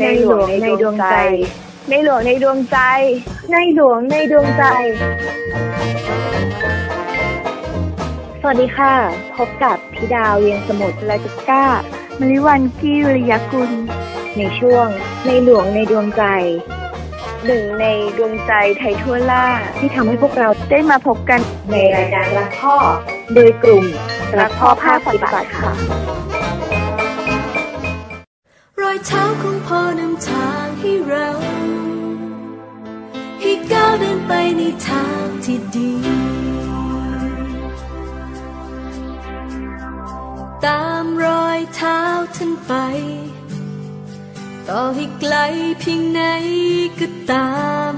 ในหลวงในดวงใจ ในหลวงในดวงใจ ในหลวงในดวงใจ สวัสดีค่ะ พบกับพิดาวเวียงสมุทรและจิก้ามริวันกิริยกุล ในช่วง ในหลวงในดวงใจหนึ่งในดวงใจไทยทั่วล่า ที่ทำให้พวกเราได้มาพบกันในรายการรักพ่อ โดยกลุ่มรักพ่อภาคปฏิบัติค่ะ อยเท้าของพ่อนำทางให้เรา ให้ก้าวเดินไปในทางที่ดี ตามรอยเท้าท่านไป ต่อให้ไกลเพียงไหนก็ตาม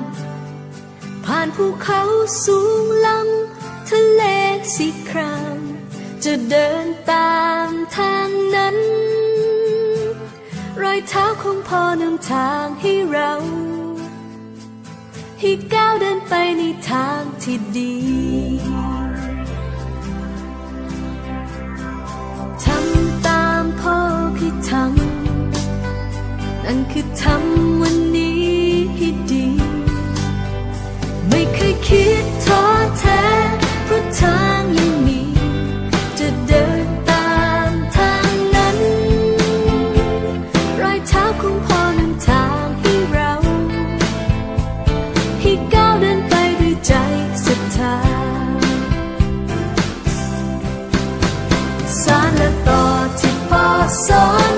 ผ่านภูเขาสูงลำทะเลสีคราม จะเดินตามทางนั้น รอยเท้าของพ่อนำทางให้เรา ให้ก้าวเดินไปในทางที่ดี ทำตามพ่อคือทำนั่นคือทำวันนี้ให้ดี ไม่เคยคิด พ่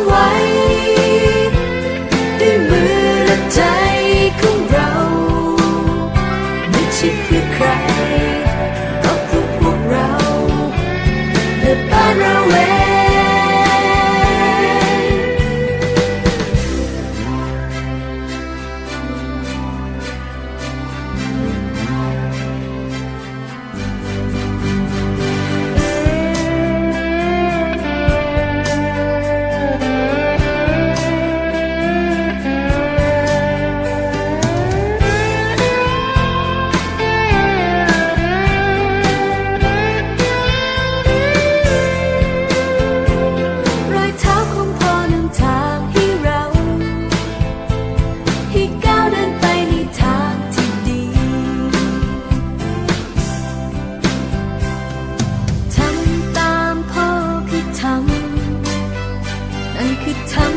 ำ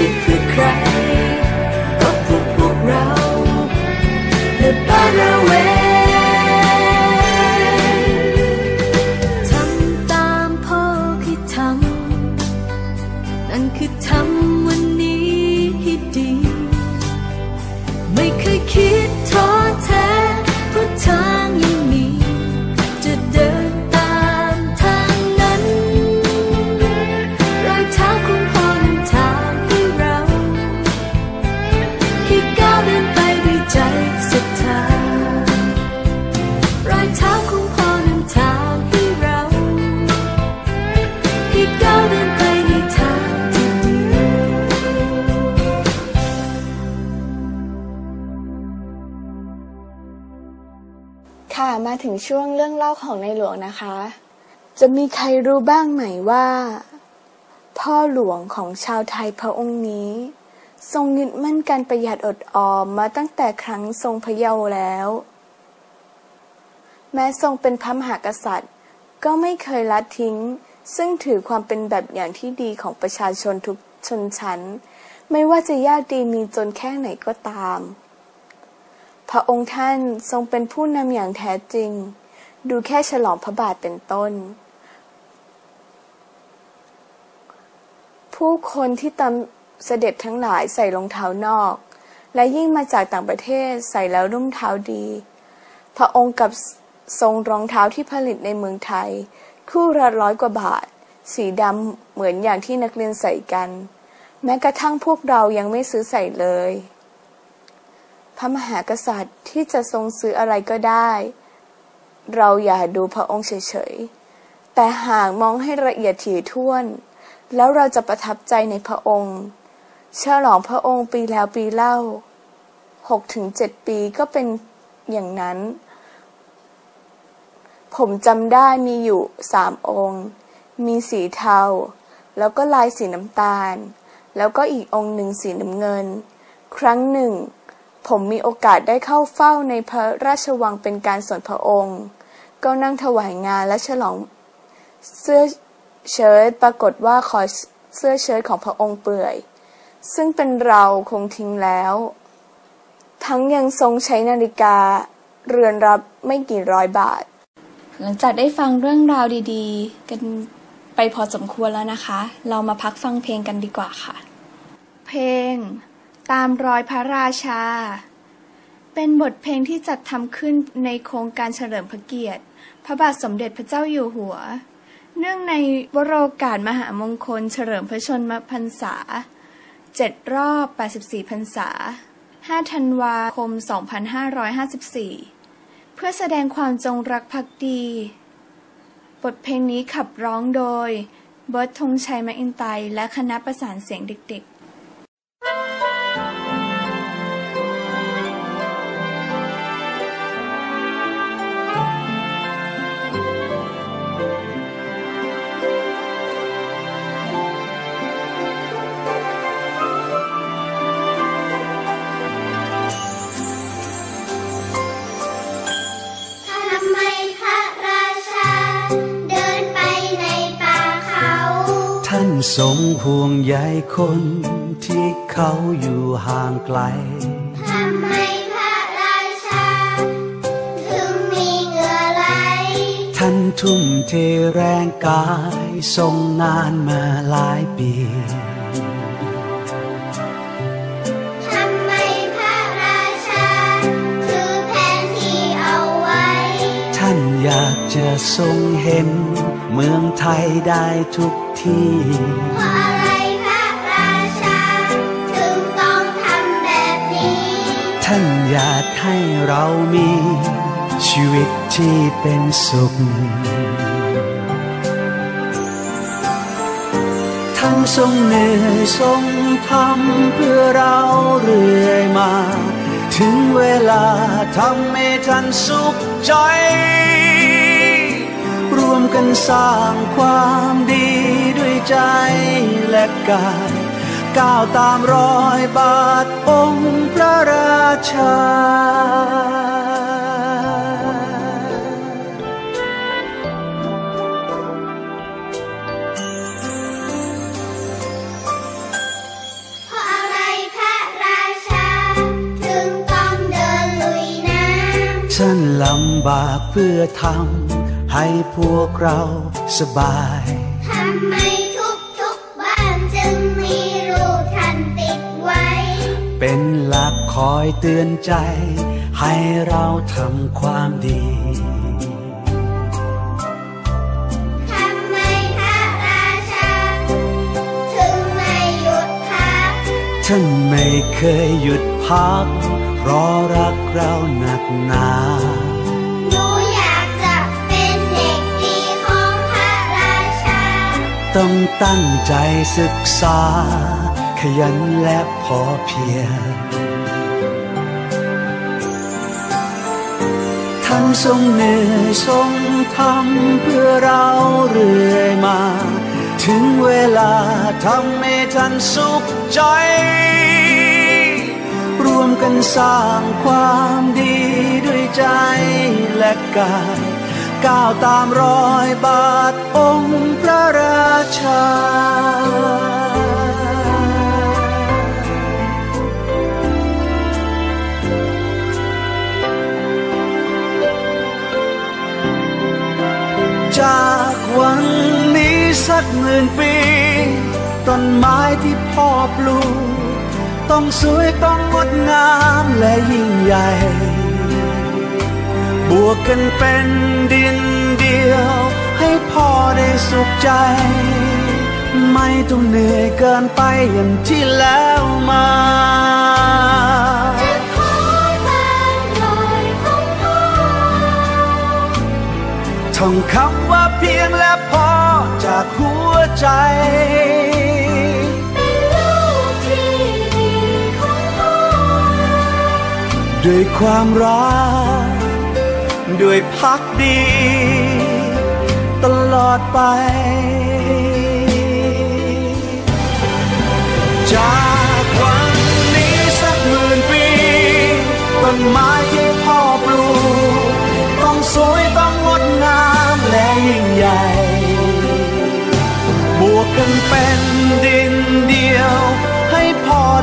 ไถึงช่วงเรื่องเล่าของในหลวงนะคะ จะมีใครรู้บ้างไหมว่า พ่อหลวงของชาวไทยพระองค์นี้ ทรงยึดมั่นการประหยัดอดออมมาตั้งแต่ครั้งทรงพระเยาว์แล้ว แม้ทรงเป็นพระมหากษัตริย์ ก็ไม่เคยละทิ้ง ซึ่งถือความเป็นแบบอย่างที่ดีของประชาชนทุกชนชั้น ไม่ว่าจะยากดีมีจนแค่ไหนก็ตาม พระองค์ท่านทรงเป็นผู้นำอย่างแท้จริง ดูแค่ฉลองพระบาทเป็นต้น ผู้คนที่ตามเสด็จทั้งหลายใส่รองเท้านอก และยิ่งมาจากต่างประเทศใส่แล้วรุ่งเท้าดี พระองค์กับทรงรองเท้าที่ผลิตในเมืองไทย คู่ละร้อยกว่าบาท สีดำเหมือนอย่างที่นักเรียนใส่กัน แม้กระทั่งพวกเรายังไม่ซื้อใส่เลย พระมหากษัตริย์ที่จะทรงซื้ออะไรก็ได้ เราอย่าดูพระองค์เฉยๆ แต่หากมองให้ละเอียดถี่ถ้วน แล้วเราจะประทับใจในพระองค์เฉลองพระองค์ปีแล้วปีเล่าหกถึงเจ็ดปีก็เป็นอย่างนั้น ผมจำได้มีอยู่สามองค์ มีสีเทา แล้วก็ลายสีน้ำตาล แล้วก็อีกองค์หนึ่งสีน้ำเงิน ครั้งหนึ่ง ผมมีโอกาสได้เข้าเฝ้าในพระราชวังเป็นการส่วนพระองค์ ก็นั่งถวายงานและฉลองเสื้อเชิ้ตปรากฏว่าขอเสื้อเชิ้ตของพระองค์เปื่อย ซึ่งเป็นเราคงทิ้งแล้ว ทั้งยังทรงใช้นาฬิกา เรือนรับไม่กี่ร้อยบาท หลังจากได้ฟังเรื่องราวดีๆ กันไปพอสมควรแล้วนะคะ เรามาพักฟังเพลงกันดีกว่าค่ะ เพลง ตามรอยพระราชา เป็นบทเพลงที่จัดทำขึ้นในโครงการเฉลิมพระเกียรติ พระบาทสมเด็จพระเจ้าอยู่หัว เนื่องในวโรกาสมหามงคล เฉลิมพระชนมพรรษา 7 รอบ 84 พรรษา 5 ธันวาคม 2554 เพื่อแสดงความจงรักภักดี บทเพลงนี้ขับร้องโดย เบิร์ตธงชัยแมคอินไตและคณะประสานเสียงเด็กๆ ท่านทรงห่วงใยคนที่เขาอยู่ห่างไกล ทำไมพระราชา ถึงมีเหงื่อไหล ท่านทุ่มเทแรงกายทรงงานมาหลายปีทำไมพระราชาถือแผนที่เอาไว้ท่านอยากจะทรงเห็น เมืองไทยได้ทุก ที่เพราะอะไรพระราชา ถึงต้องทำแบบนี้ ท่านอยากให้เรามี ชีวิตที่เป็นสุขท่านทรงเหนื่อยทรงทำเพื่อเราเรื่อยมา ถึงเวลาทำให้ท่านสุขใจรวมกันสร้างความดี ใจและกายก้าวตามรอยบาทองค์พระราชาเพราะอะไรพระราชาถึงต้องเดินลุยน้ำฉันลำบากเพื่อทำให้พวกเราสบาย ทำไม อยเตือนใจ ให้เราทำความดีทำไมพระราชาถึงไม่หยุดพักท่านไม่เคยหยุดพัก เพราะรักเราหนักหนาหนูอยากจะเป็นเด็กดีของพระราชา ต้องตั้งใจศึกษา ขยันและพอเพียง ท่านทรงเหนื่อยทรงทำเพื่อเราเรื่อยมา ถึงเวลาทำให้ท่านสุขใจ รวมกันสร้างความดีด้วยใจและกายก้าวตามรอยบาทองค์พระราชา จากวันนี้สักหมื่นปี ต้นไม้ที่พ่อปลูก ต้องสวยต้องงดงามและยิ่งใหญ่ บวกกันเป็นดินเดียว ให้พ่อได้สุขใจ ไม่ต้องเหนื่อยเกินไปอย่างที่แล้วมา ท่องคำว่าเพียงและพอจากหัวใจเป็นลูกที่ดีด้วยความรัก ด้วยพักดี ตลอดไป จากวันนี้สักหมื่นปีต้นไม้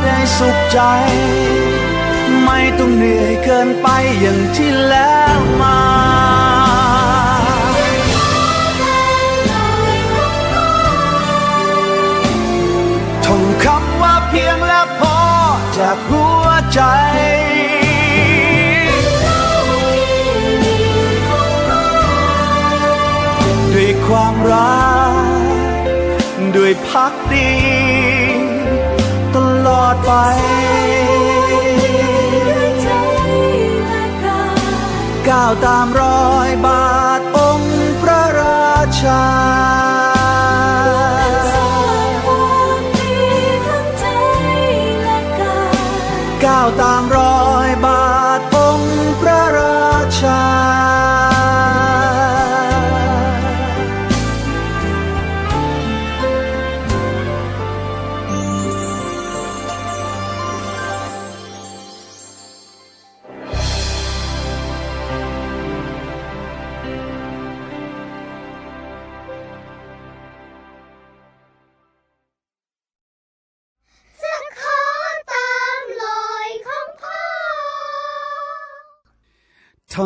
ได้สุขใจ ไม่ต้องเหนื่อยเกินไปอย่างที่แล้วมาท่องคำว่าเพียงและพอจากหัวใจด้วยความรัก ด้วยพักดี อดไปใจและกายก้าวตามรอยบาทองค์พระราชา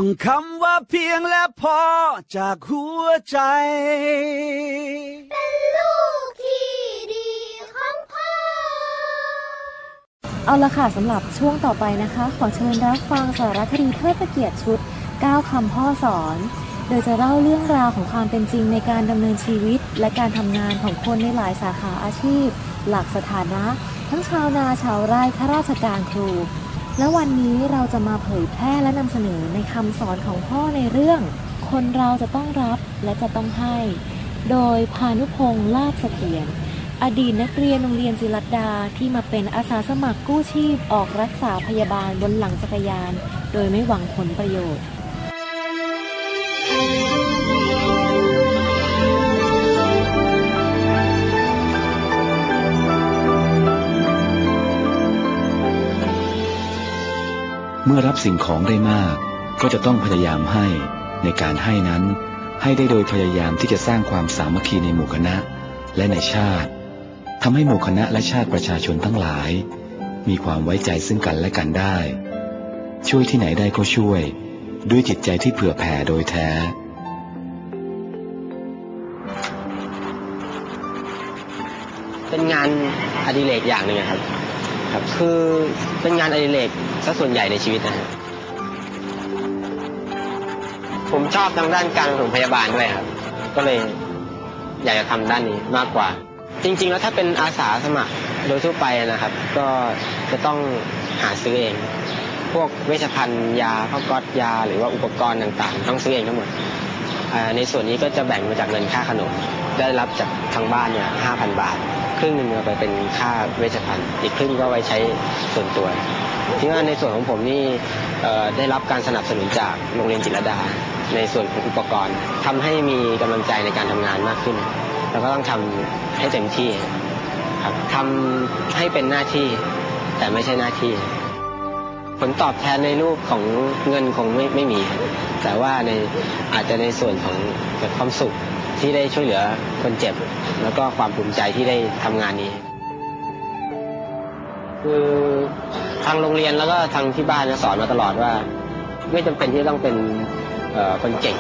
องคำว่าเพียงและพอจากหัวใจ เป็นลูกที่ดีของพ่อ เอาละค่ะสำหรับช่วงต่อไปนะคะ ขอเชิญรับฟังสารคดีเทิดพระเกียรติชุด 9คำพ่อสอน โดยจะเล่าเรื่องราวของความเป็นจริงในการดำเนินชีวิต และการทำงานของคนในหลายสาขาอาชีพ หลักสถานะ ทั้งชาวนาชาวไร่ข้าราชการครู และวันนี้เราจะมาเผยแพร่และนำเสนอในคำสอนของพ่อในเรื่อง คนเราจะต้องรับและจะต้องให้ โดยพานุพงษ์ลาบเสถียรอดีตนักเรียนโรงเรียนจิรัตดาที่มาเป็นอาสาสมัครกู้ชีพออกรักษาพยาบาลบนหลังจักรยาน โดยไม่หวังผลประโยชน์ มื่อรับสิ่งของได้มาก ก็จะต้องพยายามให้ ในการให้นั้น ให้ได้โดยพยายามที่จะสร้างความสามัคคีในหมู่คณะ และในชาติทำให้หมู่คณะและชาติประชาชนทั้งหลาย มีความไว้ใจซึ่งกันและกันได้ ช่วยที่ไหนได้ก็ช่วย ด้วยจิตใจที่เผื่อแผ่โดยแท้เป็นงานอดิเรกอย่างหนึ่งครับครับ คือเป็นงานอดิเรก ซะส่วนใหญ่ในชีวิตนะฮะผมชอบทางด้านการปฐมพยาบาลด้วยครับ ก็เลยอยากจะทำด้านนี้มากกว่า จริง ๆ แล้วถ้าเป็นอาสาสมัครโดยทั่วไปนะครับ ก็จะต้องหาซื้อเอง พวกเวชภัณฑ์ยาผ้าก๊อตยา หรือว่าอุปกรณ์ต่างๆ ต้องซื้อเองทั้งหมด ในส่วนนี้ก็จะแบ่งมาจากเงินค่าขนม ได้รับจากทางบ้านเนี่ยห้าพันบาท ครึ่งหนึ่งเอาไปเป็นค่าเวชภัณฑ์ อีกครึ่งก็ไว้ใช้ส่วนตัว ที่ว่าในส่วนของผมนี่ได้รับการสนับสนุนจากโรงเรียนจิตรดา ในส่วนของอุปกรณ์ทำให้มีกำลังใจในการทำงานมากขึ้น แล้วก็ต้องทำให้เต็มที่ครับทำให้เป็นหน้าที่แต่ไม่ใช่หน้าที่ ผลตอบแทนในรูปของเงินคงไม่ไม่มี แต่ว่าในอาจจะในส่วนของความสุขที่ได้ช่วยเหลือคนเจ็บ แล้วก็ความภูมิใจที่ได้ทำงานนี้ คือทางโรงเรียนแล้วก็ทางที่บ้านจะสอนมาตลอดว่า ไม่จำเป็นที่ต้องเป็นเอ่อคนเก่ง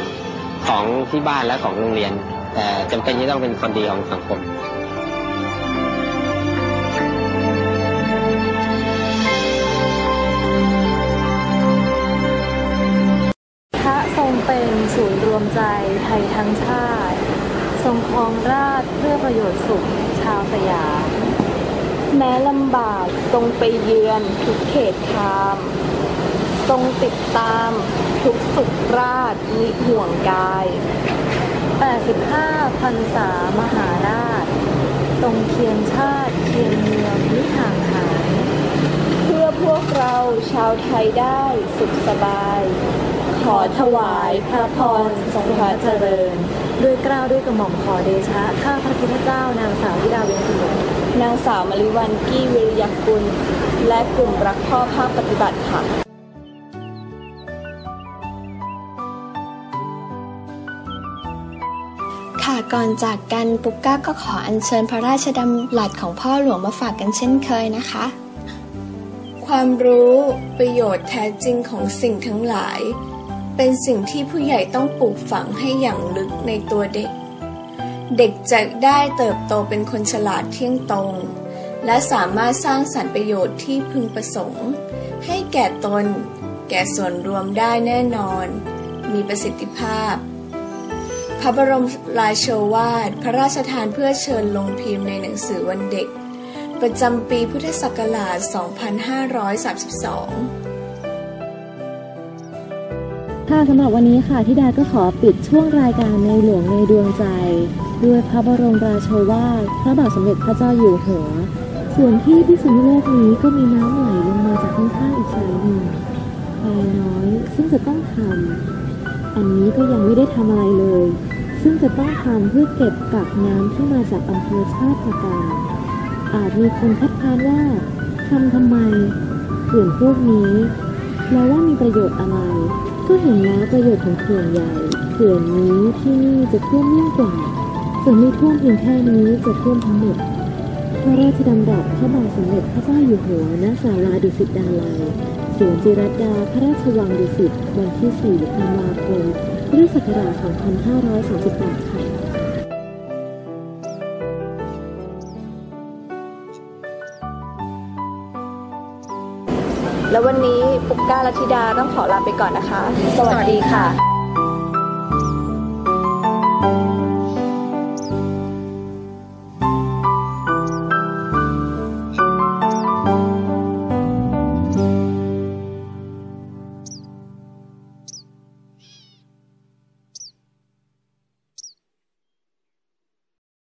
ของที่บ้านและของโรงเรียน แต่จำเป็นที่ต้องเป็นคนดีของสังคมพระทรงเป็นศูนย์รวมใจไทยทั้งชาติ ทรงครองราชเพื่อประโยชน์สุขชาวสยาม แม้ลำบากทรงไปเยือนทุกเขตคาม ทรงติดตามทุกสุขราชมิห่วงกาย 85พรรษามหาราช ทรงเคียงชาติเคียงเมืองมิห่างหายเพื่อพวกเราชาวไทยได้สุขสบาย ขอถวายพระพรทรงพระเจริญ ด้วยกล้าวด้วยกระหม่อมขอเดชะ ข้าพระพุทธเจ้านางสาวธิดาเวียงสมุทร นางสาวมริวันกี้วิริยกุล และกลุ่มรักพ่อภาคปฏิบัติค่ะค่ะก่อนจากกันปุกก้าก็ขออัญเชิญพระราชดำรัสของพ่อหลวงมาฝากกันเช่นเคยนะคะ ความรู้ประโยชน์แท้จริงของสิ่งทั้งหลาย เป็นสิ่งที่ผู้ใหญ่ต้องปลูกฝังให้อย่างลึกในตัวเด็ก เด็กจะได้เติบโตเป็นคนฉลาดเที่ยงตรง และสามารถสร้างสรรค์ประโยชน์ที่พึงประสงค์ ให้แก่ตน แก่ส่วนรวมได้แน่นอน มีประสิทธิภาพ พระบรมราโชวาท พระราชทานเพื่อเชิญลงพิมพ์ในหนังสือวันเด็ก ประจำปีพุทธศักราช 2532 ค่ะสำหรับวันนี้ค่ะธิดาก็ขอปิดช่วงรายการในหลวงในดวงใจ ด้วยพระบรมราโชวาทพระบาทสมเด็จพระเจ้าอยู่หัวส่วนที่พิษณุโลกนี้ก็มีน้ำไหลลงมาจากข้างๆอีกสายหนึ่งปลายน้อยซึ่งจะต้องทำอันนี้ก็ยังไม่ได้ทำอะไรเลย ซึ่งจะต้องทำเพื่อเก็บกักน้ำที่มาจากอำเภอชาติการอาจมีคนคัดค้านว่าทำทำไมเขื่อนพวกนี้แล้วว่ามีประโยชน์อะไร ก็เห็นแล้วประโยชน์ของเขื่อนใหญ่เขื่อนนี้ที่นี่จะท่วมยิ่งกว่าส่วนไม่ท่วมเพียงแค่นี้จะท่วมทั้งหมดพระราชดำรัสพระบาทสมเด็จพระเจ้าอยู่หัวณศาลาดุสิตดาลัยสวนจิรัตดาพระราชวังดุสิตวันที่4ธันวาคมพุทธศักราช2538ค่ะ แล้ววันนี้ปุกก้าและธิดาต้องขอลาไปก่อนนะคะ สวัสดีค่ะ